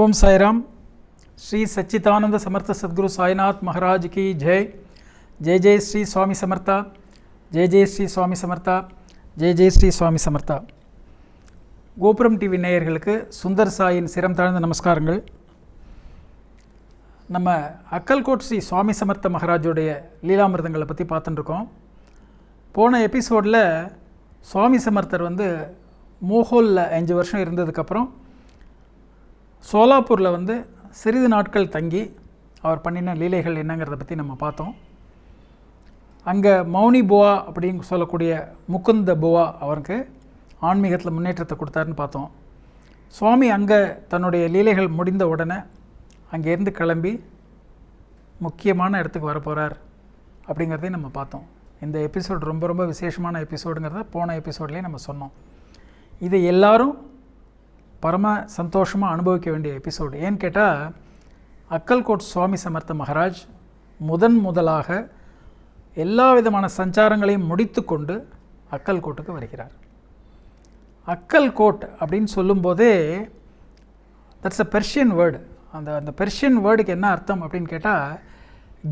ஓம் சாய்ராம். ஸ்ரீ சச்சிதானந்த சமர்த்த சத்குரு சாய்நாத் மகாராஜ் கி ஜெய். ஜெய் ஜெய் ஸ்ரீ சுவாமி சமர்த்தா. ஜெய் ஜெய் ஸ்ரீ சுவாமி சமர்த்தா. ஜெய் ஜெய் ஸ்ரீ சுவாமி சமர்த்தா. கோபுரம் டிவி நேயர்களுக்கு சுந்தர் சாயின் சிரம் தாழ்ந்த நமஸ்காரங்கள். நம்ம அக்கல்கோட் ஸ்ரீ சுவாமி சமர்த்த மகாராஜோடைய லீலாமிர்தங்களை பற்றி பார்த்துட்டுருக்கோம். போன எபிசோடில் சுவாமி சமர்த்தர் வந்து மோஹோலில் அஞ்சு வருஷம் இருந்ததுக்கப்புறம் சோலாப்பூரில் வந்து சிறிது நாட்கள் தங்கி அவர் பண்ணின லீலைகள் என்னங்கிறத பற்றி நம்ம பார்த்தோம். அங்கே மௌனி புவா அப்படின்னு சொல்லக்கூடிய முகுந்த புவா அவருக்கு ஆன்மீகத்தில் முன்னேற்றத்தை கொடுத்தாருன்னு பார்த்தோம். சுவாமி அங்கே தன்னுடைய லீலைகள் முடிந்த உடனே அங்கேருந்து கிளம்பி முக்கியமான இடத்துக்கு வரப்போகிறார் அப்படிங்கிறதையும் நம்ம பார்த்தோம். இந்த எபிசோட் ரொம்ப ரொம்ப விசேஷமான எபிசோடுங்கிறத போன எபிசோட்லேயே நம்ம சொன்னோம். இதை எல்லாரும் பரம சந்தோஷமாக அனுபவிக்க வேண்டிய எபிசோடு ஏன்னு கேட்டால் அக்கல்கோட் சுவாமி சமர்த்த மகாராஜ் முதன் முதலாக எல்லா விதமான சஞ்சாரங்களையும் முடித்து கொண்டு அக்கல்கோட்டுக்கு வருகிறார். அக்கல்கோட் அப்படின்னு சொல்லும்போதே தட்ஸ் அ பெர்ஷியன் வேர்டு அந்த அந்த பெர்ஷியன் வேர்டுக்கு என்ன அர்த்தம் அப்படின்னு கேட்டால்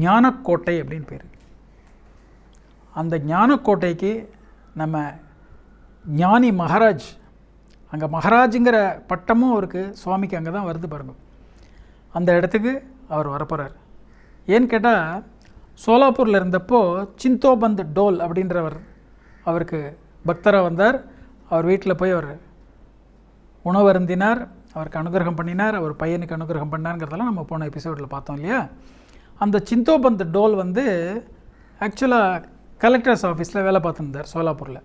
ஞானக்கோட்டை அப்படின்னு பேர். அந்த ஞானக்கோட்டைக்கு நம்ம ஞானி மகாராஜ் அங்கே மகாராஜுங்கிற பட்டமும் அவருக்கு சுவாமிக்கு அங்கே தான் வருது பாருங்க. அந்த இடத்துக்கு அவர் வரப்போகிறார் ஏன்னு கேட்டால் சோலாப்பூரில் இருந்தப்போ சிந்தோபந்த் டோல் அப்படின்றவர் அவருக்கு பக்தராக வந்தார். அவர் வீட்டில் போய் அவர் உணவு அருந்தினார் அவருக்கு அனுகிரகம் பண்ணினார் அவர் பையனுக்கு அனுகிரகம் பண்ணாருங்கிறதெல்லாம் நம்ம போன எபிசோடில் பார்த்தோம் இல்லையா? அந்த சிந்தோபந்த் டோல் வந்து ஆக்சுவலாக கலெக்டர்ஸ் ஆஃபீஸில் வேலை பார்த்துருந்தார் சோலாப்பூரில்.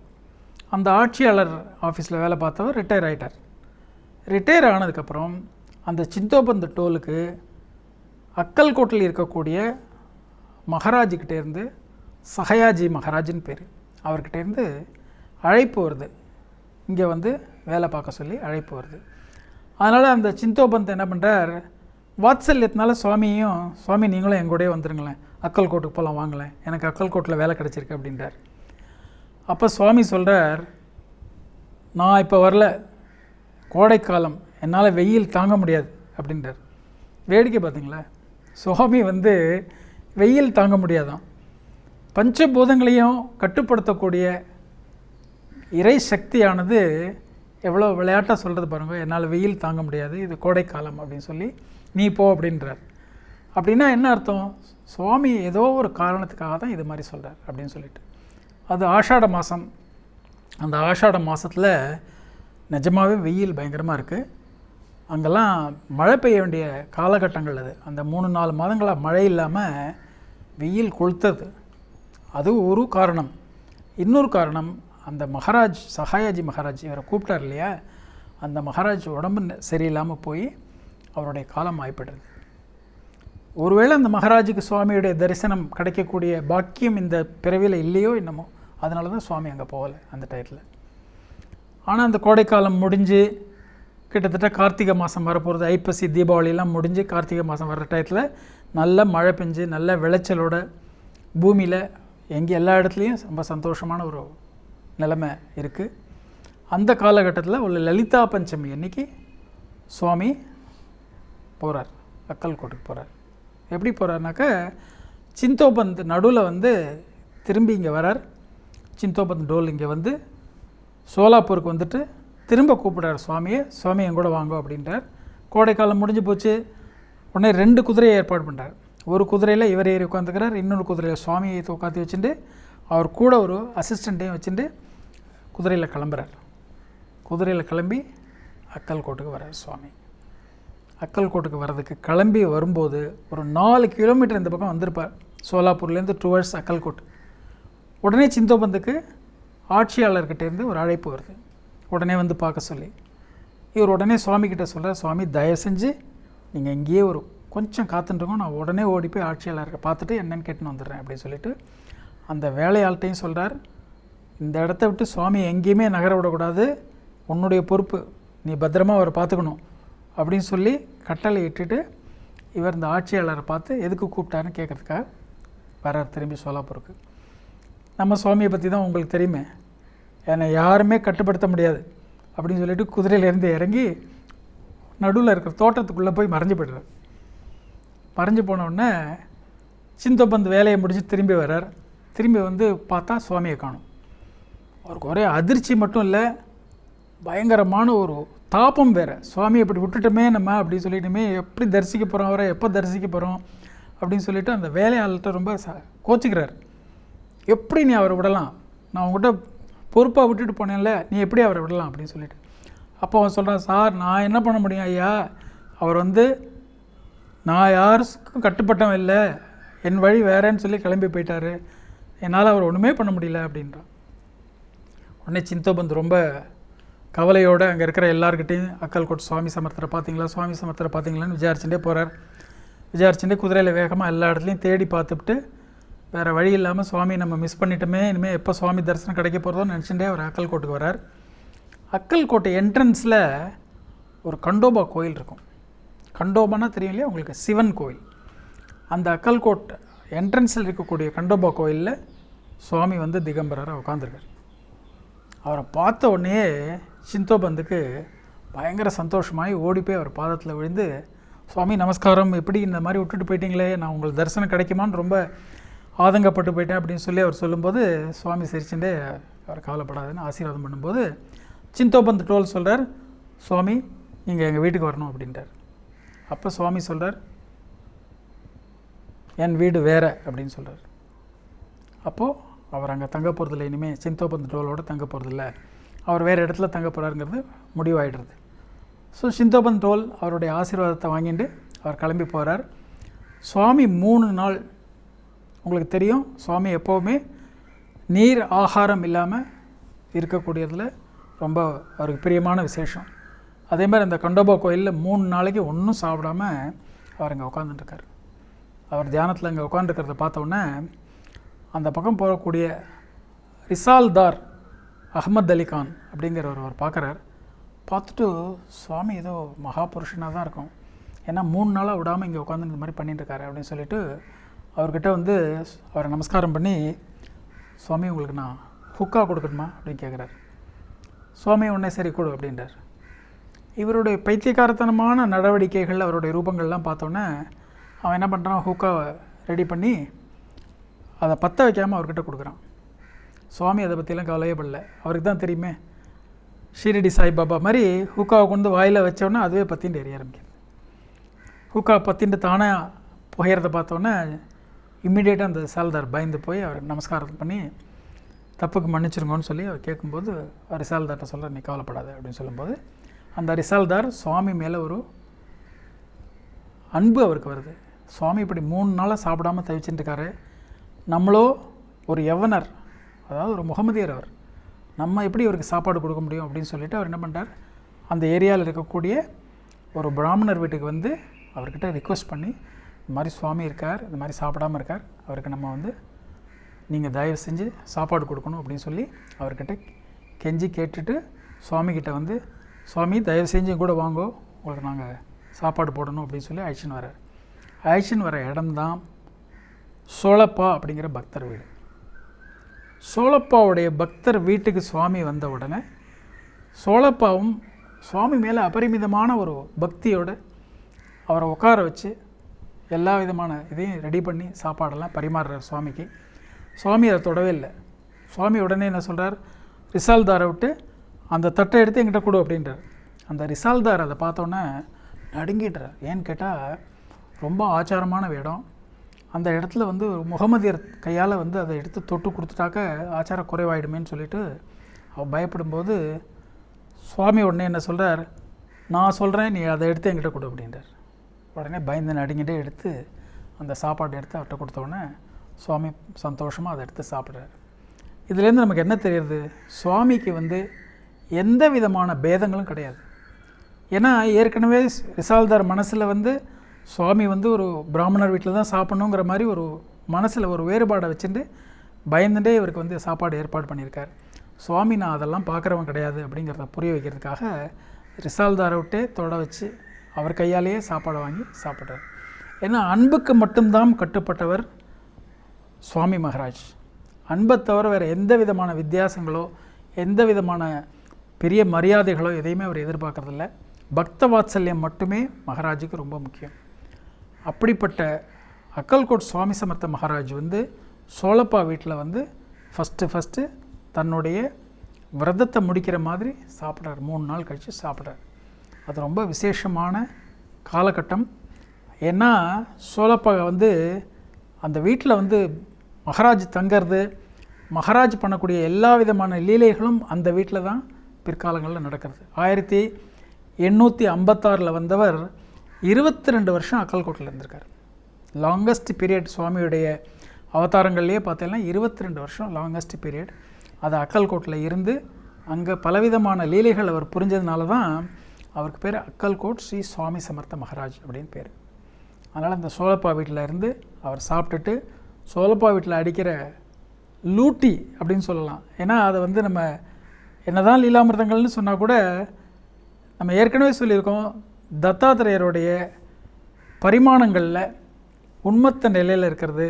அந்த ஆட்சியாளர் ஆஃபீஸில் வேலை பார்த்தவர் ரிட்டையர் ஆகிட்டார் ரிட்டையர் ஆனதுக்கப்புறம் அந்த சிந்தோபந்த் டோலுக்கு அக்கல்கோட்டில் இருக்கக்கூடிய மகாராஜிக்கிட்டேருந்து சஹயாஜி மகாராஜின்னு பேர். அவர்கிட்டேருந்து அழைப்பு வருது. இங்கே வந்து வேலை பார்க்க சொல்லி அழைப்பு வருது. அதனால் அந்த சிந்தோபந்த் என்ன பண்ணுறார் வாத்சல்யத்தினால சுவாமியும் சுவாமி நீங்களும் எங்கூடயே வந்துருங்களேன். அக்கல்கோட்டுக்கு போகலாம் வாங்கலேன் எனக்கு அக்கல்கோட்டில் வேலை கிடச்சிருக்கு அப்படின்றார். அப்போ சுவாமி சொல்கிறார் நான் இப்போ வரல. கோடைக்காலம். என்னால் வெயில் தாங்க முடியாது. அப்படின்றார். வேடிக்கை பார்த்தீங்களா? சுவாமி வந்து வெயில் தாங்க முடியாதான். பஞ்சபூதங்களையும் கட்டுப்படுத்தக்கூடிய இறை சக்தியானது எவ்வளோ விளையாட்டாக சொல்கிறது பாருங்கள் என்னால் வெயில் தாங்க முடியாது. இது கோடைக்காலம். அப்படின்னு சொல்லி நீ போ. அப்படின்றார். அப்படின்னா என்ன அர்த்தம்? சுவாமி ஏதோ ஒரு காரணத்துக்காக தான் இது மாதிரி சொல்கிறார் அப்படின்னு சொல்லிட்டு. அது ஆஷாட மாதம் அந்த ஆஷாட மாதத்தில் நிஜமாகவே வெயில் பயங்கரமாக இருக்குது அங்கெல்லாம் மழை பெய்ய வேண்டிய காலகட்டங்கள் அது. அந்த மூணு நாலு மாதங்களாக மழை இல்லாமல் வெயில் கொளுத்தது. அது ஒரு காரணம். இன்னொரு காரணம் அந்த மகாராஜ் சஹாயாஜி மகாராஜ் இவரை கூப்பிட்டார் இல்லையா? அந்த மகாராஜ் உடம்பு சரியில்லாமல் போய் அவருடைய காலம் ஆய்ப்படுறது ஒருவேளை அந்த மகாராஜுக்கு சுவாமியுடைய தரிசனம் கிடைக்கக்கூடிய பாக்கியம் இந்த பிறவியில் இல்லையோ என்னமோ. அதனால தான் சுவாமி அங்கே போகலை அந்த டயத்தில் ஆனால் அந்த கோடைக்காலம் முடிஞ்சு கிட்டத்தட்ட கார்த்திகை மாதம் வரப்போகிறது ஐப்பசி தீபாவளிலாம் முடிஞ்சு கார்த்திகை மாதம் வர்ற டயத்தில் நல்ல மழை பெஞ்சு நல்ல விளைச்சலோட பூமியில் எங்கே எல்லா இடத்துலையும் ரொம்ப சந்தோஷமான ஒரு நிலைமை இருக்குது அந்த காலகட்டத்தில் உள்ள லலிதா பஞ்சமி அன்னைக்கு சுவாமி போகிறார் அக்கல்கோட்டுக்கு போகிறார் எப்படி போகிறாருனாக்க சிந்தோபந்த் நடுவில் வந்து திரும்பி இங்கே வரார். சிந்தோபத் டோல் இங்கே வந்து சோலாப்பூருக்கு வந்துட்டு திரும்ப கூப்பிடுறார் சுவாமியை சுவாமி என் கூட வாங்க அப்படின்றார். கோடைக்காலம் முடிஞ்சு போச்சு. உடனே ரெண்டு குதிரையை ஏற்பாடு பண்ணுறார் ஒரு குதிரையில் இவர் ஏறி உட்காந்துக்கிறார். இன்னொரு குதிரையில் சுவாமியை உட்காந்து வச்சுட்டு அவர் கூட ஒரு அசிஸ்டண்ட்டையும் வச்சுட்டு குதிரையில் கிளம்புறார். குதிரையில் கிளம்பி அக்கல்கோட்டுக்கு வரார் சுவாமி. அக்கல்கோட்டுக்கு வர்றதுக்கு கிளம்பி வரும்போது ஒரு நாலு கிலோமீட்டர் இந்த பக்கம் வந்திருப்பார். சோலாப்பூர்லேருந்து டுவர்ட்ஸ் அக்கல்கோட் உடனே சிந்தோபந்துக்கு ஆட்சியாளர்கிட்டேருந்து ஒரு அழைப்பு வருது. உடனே வந்து பார்க்க சொல்லி. இவர் உடனே சுவாமிக்கிட்ட சொல்கிறார் சுவாமி தயவு செஞ்சு நீங்கள் இங்கேயே ஒரு கொஞ்சம் காத்துட்டுருக்கோம் நான் உடனே ஓடி போய் ஆட்சியாளர்கிட்ட பார்த்துட்டு என்னென்னு கேட்டுன்னு வந்துடுறேன் அப்படின்னு சொல்லிட்டு அந்த வேலையாள்கிட்டையும் சொல்கிறார் இந்த இடத்த விட்டு சுவாமி எங்கேயுமே நகர விடக்கூடாது. உன்னுடைய பொறுப்பு. நீ பத்திரமா அவரை பார்த்துக்கணும் அப்படின்னு சொல்லி கட்டளை இட்டுட்டு இவர் இந்த ஆட்சியாளரை பார்த்து எதுக்கு கூப்பிட்டாருன்னு கேட்குறதுக்காக வரார் திரும்பி சோலாப்பூருக்கு. நம்ம சுவாமியை பற்றி தான் உங்களுக்கு தெரியுமே. என்னை யாருமே கட்டுப்படுத்த முடியாது. அப்படின்னு சொல்லிட்டு குதிரையிலேருந்து இறங்கி நடுவில் இருக்கிற தோட்டத்துக்குள்ளே போய் மறைஞ்சு போய்டுறார். மறைஞ்சு போன சிந்தப்பந்து வேலையை முடிச்சு திரும்பி வர்றார். திரும்பி வந்து பார்த்தா சுவாமியை காணும். அவருக்கு ஒரே அதிர்ச்சி மட்டும் இல்லை பயங்கரமான ஒரு தாபம் வேறு. சுவாமியை இப்படி விட்டுட்டோமே நம்ம அப்படின்னு சொல்லிட்டுமே எப்படி தரிசிக்க போகிறோம் அவரை எப்போ தரிசிக்க போகிறோம் அப்படின்னு சொல்லிட்டு அந்த வேலையாளர்கிட்ட ரொம்ப ச கோச்சிக்கிறார். எப்படி நீ அவரை விடலாம்? நான் உங்ககிட்ட பொறுப்பாக விட்டுட்டு போனேன்ல நீ எப்படி அவரை விடலாம் அப்படின்னு சொல்லிட்டு. அப்போ அவன் சொல்கிறான் சார் நான் என்ன பண்ண முடியும் ஐயா? அவர் வந்து நான் யாருக்கும் கட்டுப்பட்டவன் இல்லை. என் வழி வேறேன்னு சொல்லி கிளம்பி போயிட்டாரு. என்னால் அவர் ஒன்றுமே பண்ண முடியல அப்படின்றான். உடனே சிந்தோபந்த் ரொம்ப கவலையோடு அங்கே இருக்கிற எல்லாருக்கிட்டையும் அக்கல்கோட் சுவாமி சமர்த்தரை பார்த்தீங்களா சுவாமி சமர்த்தரை பார்த்தீங்களான்னு விசாரிச்சுட்டே போகிறார் விசாரிச்சுட்டே குதிரையில் வேகமாக எல்லா இடத்துலையும் தேடி பார்த்துட்டு வேறு வழி இல்லாமல் சுவாமி நம்ம மிஸ் பண்ணிட்டோமே இனிமேல் எப்போ சுவாமி தரிசனம் கிடைக்க போகிறதோன்னு நினச்சிட்டே அவர் அக்கல்கோட்டுக்கு வரார் அக்கல்கோட்டை என்ட்ரன்ஸில் ஒரு கண்டோபா கோயில் இருக்கும். கண்டோபானா தெரியும் இல்லையா? உங்களுக்கு சிவன் கோயில். அந்த அக்கல்கோட் என்ட்ரன்ஸில் இருக்கக்கூடிய கண்டோபா கோயிலில் சுவாமி வந்து திகம்பரராக உட்காந்துருக்கார் அவரை பார்த்த உடனே சிந்தோபந்துக்கு பயங்கர சந்தோஷமாகி ஓடி போய் அவர் பாதத்தில் விழுந்து சுவாமி நமஸ்காரம் எப்படி இந்த மாதிரி விட்டுட்டு போயிட்டீங்களே நான் உங்களுக்கு தரிசனம் கிடைக்குமான்னு ரொம்ப ஆதங்கப்பட்டு போயிட்டேன் அப்படின்னு சொல்லி அவர் சொல்லும்போது சுவாமி சிரிச்சுட்டே அவர் கவலைப்படாதுன்னு ஆசீர்வாதம் பண்ணும்போது சிந்தோபந்த் டோல் சொல்கிறார் சுவாமி நீங்கள் எங்கள் வீட்டுக்கு வரணும் அப்படின்றார் அப்போ சுவாமி சொல்கிறார் என் வீடு வேறு அப்படின்னு சொல்கிறார் அப்போது அவர் அங்கே தங்க போகிறதில்ல இனிமேல் சிந்தோபந்த் டோலோடு தங்க போகிறதில்ல அவர் வேறு இடத்துல தங்க போகிறாருங்கிறது முடிவாயிடுறது ஸோ சிந்தோபந்த் டோல் அவருடைய ஆசீர்வாதத்தை வாங்கிட்டு அவர் கிளம்பி போகிறார் சுவாமி மூணு நாள் உங்களுக்கு தெரியும். சுவாமி எப்போவுமே நீர் ஆகாரம் இல்லாமல் இருக்கக்கூடியதில் ரொம்ப அவருக்கு பிரியமான விசேஷம். அதே மாதிரி அந்த கண்டோபா கோயிலில் மூணு நாளைக்கு ஒன்றும் சாப்பிடாம அவர் இங்கே உட்காந்துட்டுருக்கார் அவர் தியானத்தில் இங்கே உட்காந்துருக்கிறத பார்த்தோன்னே அந்த பக்கம் போகக்கூடிய ரிசால்தார் அகமத் அலி கான் அப்படிங்கிறவர் அவர் பார்க்குறார். பார்த்துட்டு சுவாமி ஏதோ மகாபுருஷனாக தான் இருக்கும். ஏன்னா மூணு நாளாக விடாமல் இங்கே உட்காந்து இந்த மாதிரி பண்ணிட்டுருக்காரு அப்படின்னு சொல்லிட்டு அவர்கிட்ட வந்து அவரை நமஸ்காரம் பண்ணி சுவாமி உங்களுக்கு நான் ஹுக்கா கொடுக்கணுமா? அப்படின்னு கேட்குறாரு சுவாமி உடனே சரி கொடு அப்படின்றார். இவருடைய பைத்தியக்காரத்தனமான நடவடிக்கைகள் அவருடைய ரூபங்கள்லாம் பார்த்தோன்னே அவன் என்ன பண்ணுறான் ஹூக்காவை ரெடி பண்ணி அதை பற்ற வைக்காமல் அவர்கிட்ட கொடுக்குறான். சுவாமி அதை பற்றிலாம் கவலையே படல. அவருக்கு தான் தெரியுமே ஷீரடி சாய்பாபா மாதிரி ஹூக்காவை கொண்டு வாயில் வச்சோன்னே அதுவே பற்றின்னு எரிய ஆரம்பிக்கிறது ஹூக்கா பற்றின்ட்டு தானே புகையிறத பார்த்தோன்னே இம்மிடியேட்டாக அந்த சால்தார் பயந்து போய் அவர் நமஸ்காரம் பண்ணி தப்புக்கு மன்னிச்சிருங்கன்னு சொல்லி அவர் கேட்கும்போது ரிசால்தார்கிட்ட சொல்ல நீ கவலைப்படாது அப்படின்னு சொல்லும்போது அந்த ரிசால்தார் சுவாமி மேலே ஒரு அன்பு அவருக்கு வருது. சுவாமி இப்படி மூணு நாளாக சாப்பிடாம தவிச்சுட்டுருக்காரு நம்மளோ ஒரு எவனர் அதாவது ஒரு முகமதியர் அவர் நம்ம எப்படி இவருக்கு சாப்பாடு கொடுக்க முடியும் அப்படின்னு சொல்லிட்டு அவர் என்ன பண்ணுறார் அந்த ஏரியாவில் இருக்கக்கூடிய ஒரு பிராமணர் வீட்டுக்கு வந்து அவர்கிட்ட ரிக்வஸ்ட் பண்ணி இந்த மாதிரி சுவாமி இருக்கார் இந்த மாதிரி சாப்பிடாம இருக்கார். அவருக்கு நம்ம வந்து நீங்கள் தயவு செஞ்சு சாப்பாடு கொடுக்கணும் அப்படின்னு சொல்லி அவர்கிட்ட கெஞ்சி கேட்டுட்டு சுவாமிகிட்ட வந்து சுவாமி தயவு செஞ்சு கூட வாங்கோ உங்களுக்கு நாங்கள் சாப்பாடு போடணும் அப்படின்னு சொல்லி அழைச்சின்னு வரார் அழைச்சின்னு வர இடம்தான் சோழப்பா அப்படிங்கிற பக்தர் வீடு. சோழப்பாவுடைய பக்தர் வீட்டுக்கு சுவாமி வந்த உடனே சோழப்பாவும் சுவாமி மேலே அபரிமிதமான ஒரு பக்தியோடு அவரை உட்கார வச்சு எல்லா விதமான இதையும் ரெடி பண்ணி சாப்பாடெல்லாம் பரிமாறுறார் சுவாமிக்கு. சுவாமி அதை தொடவே இல்லை. சுவாமி உடனே என்ன சொல்கிறார் ரிசால்தாரை விட்டு அந்த தட்டை எடுத்து எங்கிட்ட கொடு அப்படின்றார். அந்த ரிசால்தார் அதை பார்த்தோன்னே நடுங்கிடுறார். ஏன்னு கேட்டால் ரொம்ப ஆச்சாரமான இடம். அந்த இடத்துல வந்து ஒரு முகமதியர் கையால் வந்து அதை எடுத்து தொட்டு கொடுத்துட்டாக்க ஆச்சார குறைவாயிடுமேன்னு சொல்லிட்டு அவர் பயப்படும்போது சுவாமி உடனே என்ன சொல்கிறார் நான் சொல்கிறேன் நீ அதை எடுத்து என்கிட்ட கொடு அப்படின்றார். உடனே பயந்து நடுங்கிட்டே எடுத்து அந்த சாப்பாடு எடுத்து அவர்கிட்ட கொடுத்தோடனே சுவாமி சந்தோஷமாக அதை எடுத்து சாப்பிட்றாரு. இதுலேருந்து நமக்கு என்ன தெரியுது? சுவாமிக்கு வந்து எந்த விதமான பேதங்களும் கிடையாது. ஏன்னா ஏற்கனவே ரிசால்தார் மனசில் வந்து சுவாமி வந்து ஒரு பிராமணர் வீட்டில் தான் சாப்பிட்ணுங்கிற மாதிரி ஒரு மனசில் ஒரு வேறுபாடை வச்சுட்டு பயந்துட்டே இவருக்கு வந்து சாப்பாடு ஏற்பாடு பண்ணியிருக்கார். சுவாமி நான் அதெல்லாம் பார்க்குறவன் கிடையாது அப்படிங்கிறத புரிய வைக்கிறதுக்காக ரிசால்தாரை விட்டே தொட வச்சு அவர் கையாலேயே சாப்பாடை வாங்கி சாப்பிட்றார். ஏன்னா அன்புக்கு மட்டும்தான் கட்டுப்பட்டவர் சுவாமி மகாராஜ். அன்பை தவிர வேறு எந்த விதமான வித்தியாசங்களோ எந்த விதமான பெரிய மரியாதைகளோ எதையுமே அவர் எதிர்பார்க்குறதில்ல. பக்த வாத்சல்யம் மட்டுமே மகாராஜுக்கு ரொம்ப முக்கியம். அப்படிப்பட்ட அக்கல்கோட் சுவாமி சமர்த்த மகாராஜ் வந்து சோழப்பா வீட்டில் வந்து ஃபஸ்ட்டு ஃபஸ்ட்டு தன்னுடைய விரதத்தை முடிக்கிற மாதிரி சாப்பிட்றாரு. மூணு நாள் கழித்து சாப்பிட்றாரு. அது ரொம்ப விசேஷமான காலகட்டம். ஏன்னா சோழப்பா வந்து அந்த வீட்டில் வந்து மகாராஜ் தங்கிறது மகாராஜ் பண்ணக்கூடிய எல்லா விதமான லீலைகளும் அந்த வீட்டில் தான் பிற்காலங்களில் நடக்கிறது. ஆயிரத்தி எண்ணூற்றி ஐம்பத்தாறில் வந்தவர் இருபத்தி ரெண்டு வருஷம் அக்கல்கோட்டில் இருந்திருக்கார். லாங்கஸ்ட் பீரியட் சுவாமியுடைய அவதாரங்கள்லேயே பார்த்தீங்கன்னா இருபத்தி ரெண்டு வருஷம் லாங்கஸ்ட் பீரியட் அது அக்கல்கோட்டில் இருந்து அங்கே பலவிதமான லீலைகள் அவர் புரிஞ்சதுனால தான் அவருக்கு பேர் அக்கல்கோட் ஸ்ரீ சுவாமி சமர்த்த மகாராஜ் அப்படின்னு பேர். அதனால் அந்த சோழப்பா வீட்டில் இருந்து அவர் சாப்பிட்டுட்டு சோழப்பா வீட்டில் அடிக்கிற லூட்டி அப்படின்னு சொல்லலாம். ஏன்னா அதை வந்து நம்ம என்னதான் லீலாமிர்தங்கள்னு சொன்னால் கூட நம்ம ஏற்கனவே சொல்லியிருக்கோம் தத்தாத்திரேயருடைய பரிமாணங்களில் உண்மத்த நிலையில் இருக்கிறது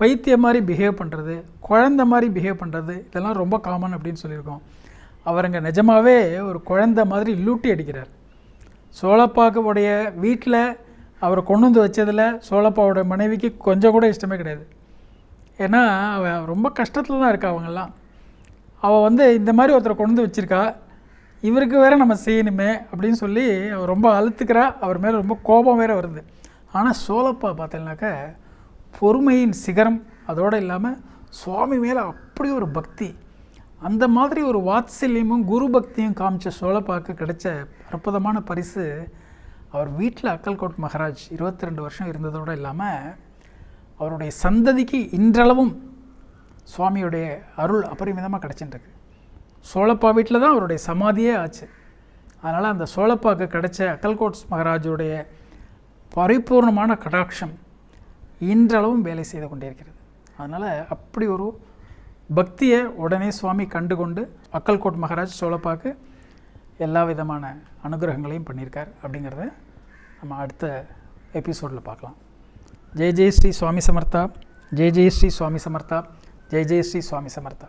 பைத்தியம் மாதிரி பிஹேவ் பண்ணுறது குழந்த மாதிரி பிஹேவ் பண்ணுறது இதெல்லாம் ரொம்ப காமன் அப்படின்னு சொல்லியிருக்கோம். அவருங்க நிஜமாவே ஒரு குழந்த மாதிரி லூட்டி அடிக்கிறார். சோழப்பாவுடைய வீட்டில் அவரை கொண்டு வந்து வச்சதில் சோழப்பாவோட மனைவிக்கு கொஞ்சம் கூட இஷ்டமே கிடையாது. ஏன்னா அவள் ரொம்ப கஷ்டத்தில் தான் இருக்கா அவங்கெல்லாம். அவள் வந்து இந்த மாதிரி ஒருத்தரை கொண்டு வந்து வச்சுருக்கா. இவருக்கு வேற நம்ம செய்யணுமே அப்படின்னு சொல்லி அவர் ரொம்ப அழுத்துக்கிறா. அவர் மேலே ரொம்ப கோபம் வேற வருது. ஆனால் சோழப்பா பார்த்தீங்கன்னாக்க பொறுமையின் சிகரம். அதோடு இல்லாமல் சுவாமி மேலே அப்படி ஒரு பக்தி. அந்த மாதிரி ஒரு வாத்சல்யமும் குரு பக்தியும் காமிச்ச சோழப்பாக்கு கிடைச்ச அற்புதமான பரிசு அவர் வீட்டில் அக்கல்கோட் மகராஜ் இருபத்தி ரெண்டு வருஷம் இருந்ததோடு இல்லாமல் அவருடைய சந்ததிக்கு இன்றளவும் சுவாமியுடைய அருள் அபரிமிதமாக கிடச்சிட்டுருக்கு சோழப்பா வீட்டில் தான் அவருடைய சமாதியே ஆச்சு. அதனால் அந்த சோழப்பாக்கு கிடைச்ச அக்கல்கோட் மகராஜுடைய பரிபூர்ணமான கடாட்சம் இன்றளவும் வேலை செய்து கொண்டிருக்கிறது. அதனால் அப்படி ஒரு பக்தியை உடனே சுவாமி கண்டுகொண்டு அக்கல்கோட் மகாராஜ் சோழப்பாக்கு எல்லா விதமான அனுகிரகங்களையும் பண்ணியிருக்கார் அப்படிங்கிறத நம்ம அடுத்த எபிசோடில் பார்க்கலாம். ஜெய் ஜெய் ஸ்ரீ சுவாமி சமர்த்தா ஜெய் ஜெய் ஸ்ரீ சுவாமி சமர்த்தா ஜெய் ஜெய் ஸ்ரீ சுவாமி சமர்த்தா.